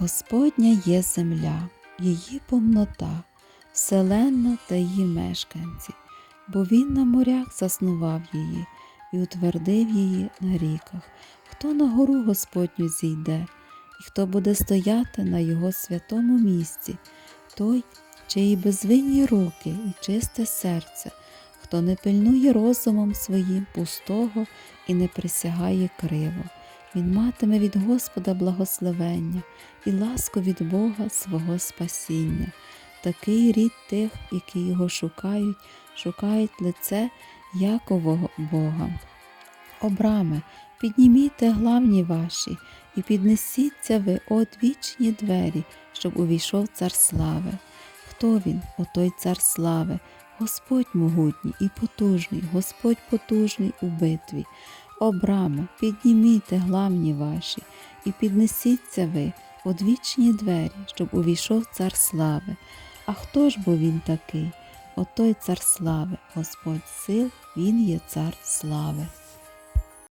Господня є земля, її повнота, вселенна та її мешканці, бо він на морях заснував її і утвердив її на ріках. Хто на гору Господню зійде, і хто буде стояти на його святому місці, той, чиї безвинні руки і чисте серце, хто не пильнує розумом своїм пустого і не присягає криво. Він матиме від Господа благословення і ласку від Бога свого спасіння. Такий рід тих, які його шукають, шукають лице Якового Бога. Обраме, підніміте главні ваші, і піднесіться ви от вічні двері, щоб увійшов цар слави. Хто він, отой цар слави? Господь могутній і потужний, Господь потужний у битві. О брами, підніміте главні ваші, і піднесіться ви одвічні двері, щоб увійшов цар слави. А хто ж бо він такий? Отой цар слави, Господь сил, він є цар слави.